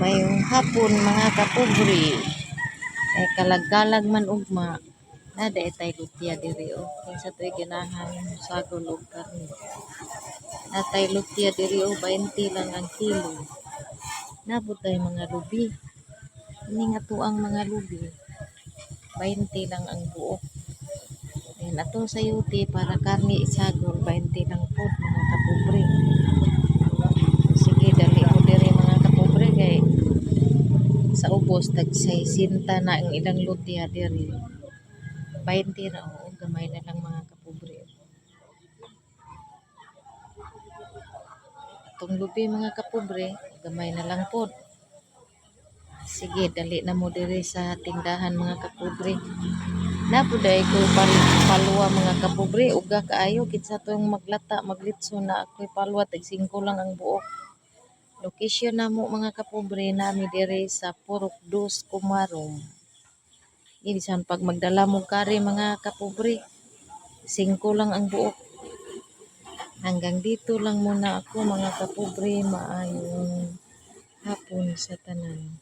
Mayong hapon mga kapobre. Ay kalagkalag man ugma. Nada itay lutya diri o. Kinsa to'y ganahan sagol og karne. Natay lutya diri o 20 lang ang kilo. Nabot tay mga lubi. Ini nga tuang mga lubi. 20 lang ang buok. Ayan, atong sayuti para karne isagol 20 lang po mga kapobre. Sige, dali mo diri mga kapobre kay sa ubos tag sinta na ang ilang lutya diri. 20 na o gamay na lang mga kapobre. Atong lubi mga kapobre, gamay na lang pod. Sige, dali na mo diri sa tindahan mga kapobre. Napuday ko pal palwa mga kapobre, uga kaayo kinsa tong maglata, maglitso na ako'y palwa tag 5 lang ang buok. Location namo mga kapobre nami diri sa Purok 2 Kumarong. Ibisan pag magdala mo kare mga kapobre, 5 lang ang buok. Hanggang dito lang muna ako mga kapobre, maayong hapon sa tanan.